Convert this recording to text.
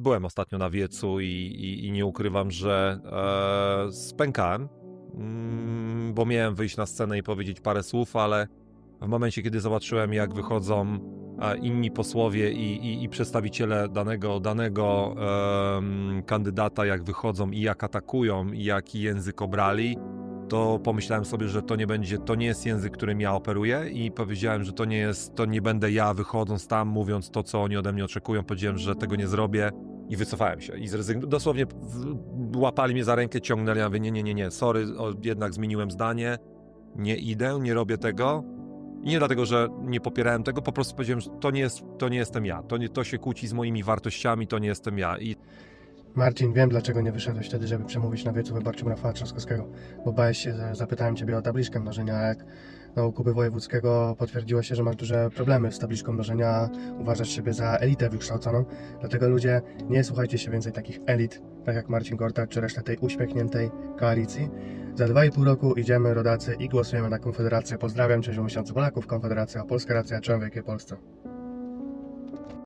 byłem ostatnio na wiecu i, i, i nie ukrywam, że e, spękałem, mm, bo miałem wyjść na scenę i powiedzieć parę słów, ale w momencie, kiedy zobaczyłem, jak wychodzą e, inni posłowie i, i, i przedstawiciele danego, danego em, kandydata, jak wychodzą i jak atakują, i jaki język obrali, to pomyślałem sobie, że to nie będzie, to nie jest język, którym ja operuję i powiedziałem, że to nie jest, to nie będę ja wychodząc tam, mówiąc to, co oni ode mnie oczekują, powiedziałem, że tego nie zrobię i wycofałem się i zrezygnowałem. Dosłownie łapali mnie za rękę, ciągnęli, ja nie, nie, nie, nie, sorry, o, jednak zmieniłem zdanie, nie idę, nie robię tego. I nie dlatego, że nie popierałem tego, po prostu powiedziałem, że to nie, jest, to nie jestem ja, to, nie, to się kłóci z moimi wartościami, to nie jestem ja. I Marcin, wiem dlaczego nie wyszedłeś wtedy, żeby przemówić na wiecu wyborczym Rafała Trzaskowskiego, bo bałeś się, że zapytałem Ciebie o tabliczkę mnożenia, a jak na Kuby Wojewódzkiego potwierdziło się, że masz duże problemy z tabliczką mnożenia, uważasz siebie za elitę wykształconą, dlatego ludzie, nie słuchajcie się więcej takich elit, tak jak Marcin Gortak czy reszta tej uśmiechniętej koalicji. Za dwa i pół roku idziemy, rodacy, i głosujemy na Konfederację. Pozdrawiam, cześć miesiącu Polaków, Konfederacja, Polska Racja, czołem wielkiej Polsce.